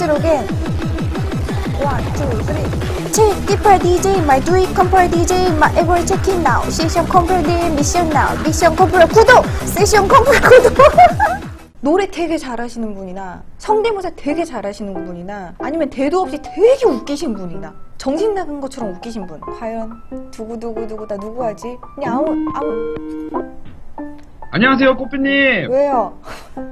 let's again. One, two, three. Check deeper DJ, do it compare DJ, my ever checking now. 세션 compare DJ, 미션 now. 미션 compare 구독! 세션 compare 구독! 노래 되게 잘하시는 분이나 성대모사 되게 잘하시는 분이나 아니면 대도 없이 되게 웃기신 분이나 정신 나간 것처럼 웃기신 분 과연 두구두구두구 나 누구 하지? 그냥 아무 아무 안녕하세요, 꽃비님. 왜요?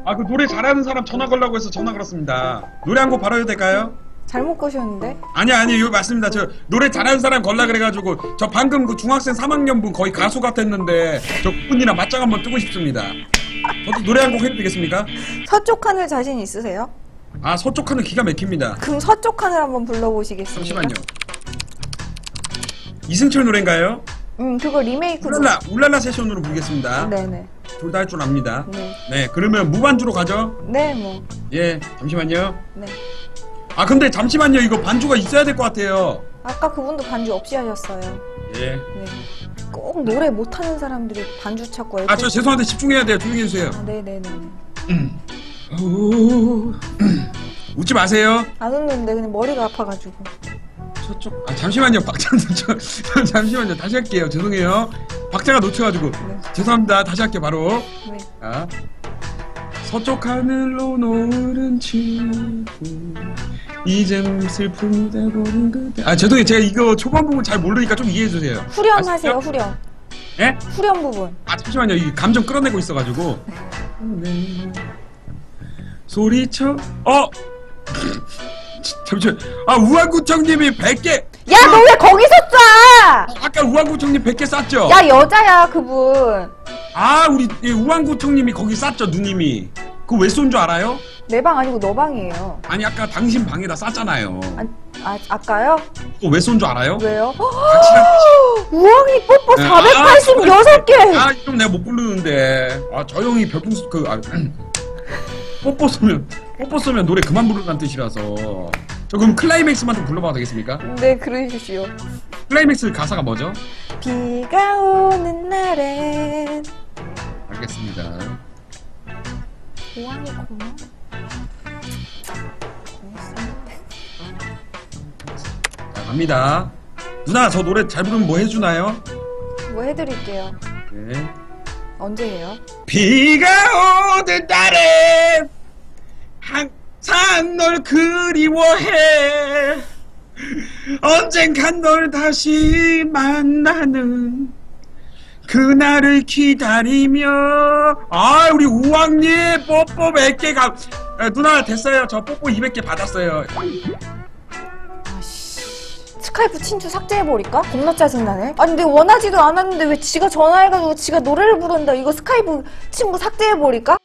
아, 그 노래 잘하는 사람 전화 걸라고 해서 전화 걸었습니다. 노래 한 곡 바로 해도 될까요? 잘못 거셨는데? 아니, 아니, 이거 맞습니다. 저 노래 잘하는 사람 걸라 그래가지고 저 방금 그 중학생 3학년 분 거의 가수 같았는데 저 분이랑 맞짱 한번 뜨고 싶습니다. 저도 노래 한 곡 해도 되겠습니까? 서쪽 하늘 자신 있으세요? 아, 서쪽 하는 기가 막힙니다. 그럼 서쪽 하늘 한번 불러보시겠습니까? 잠시만요. 이승철 노래인가요? 음 그거 리메이크로 울랄라, 울랄라 세션으로 부르겠습니다. 네네 둘 다 할 줄 압니다. 네. 네, 그러면 무반주로 가죠? 네 뭐. 예, 잠시만요. 네. 아, 근데 잠시만요. 이거 반주가 있어야 될 것 같아요. 아까 그분도 반주 없이 하셨어요. 예. 네. 꼭 노래 못하는 사람들이 반주 찾고 아, 저 죄송한데 집중해야 돼요. 조용히 해주세요. 아, 네네네. 오, 웃지 마세요. 안 웃는데 그냥 머리가 아파가지고. 저쪽. 아, 잠시만요. 저, 저, 잠시만요. 다시 할게요. 죄송해요. 박자가 놓쳐가지고. 네. 죄송합니다. 다시 할게요. 바로. 네. 아. 서쪽 하늘로 노는 친구 이젠 슬픔이 돼버린 그대 아 죄송해요 제가 이거 초반 부분 잘 모르니까 좀 이해해주세요 후렴 아, 하세요, 진짜? 후렴. 예? 후렴 부분. 아 잠시만요 이 감정 끌어내고 있어가지고 소리쳐 어 잠시만 아 우한구청님이 100개 야, 너 왜 거기서 쏴! 아까 우한구청님 100개 쌌죠 야, 여자야, 그분. 아 우리 이 우한구청님이 거기 쌌죠 누님이 그거 왜 쏜 줄 알아요? 내 방 아니고 너 방이에요. 아니 아까 당신 방에다 쌌잖아요 아, 아 아까요? 그거 왜 쏜 줄 알아요? 왜요? 우왕이 뽀뽀 네, 486개! 아 이름 내가 못 부르는데 아 저 형이 별풍 수 그 아, 뽀뽀 쏘면 뽀뽀 쏘면 노래 그만 부르라는 뜻이라서 저 그럼 클라이맥스만 좀 불러봐도 되겠습니까? 네, 그러십시오. 클라이맥스 가사가 뭐죠? 비가 오는 날엔 알겠습니다 우왕이 고마. 자 갑니다 누나 저 노래 잘 부르면 뭐 해주나요? 뭐 해드릴게요. 네 언제 해요? 비가 오는 날에 항상 널 그리워해 언젠간 널 다시 만나는 그날을 기다리며 아 우리 우왕님 뽀뽀 100개 가 에, 누나 됐어요 저 뽀뽀 200개 받았어요. 스카이프 친추 삭제해버릴까? 겁나 짜증나네. 아니, 근데 원하지도 않았는데 왜 지가 전화해가지고 지가 노래를 부른다. 이거 스카이프 친구 삭제해버릴까?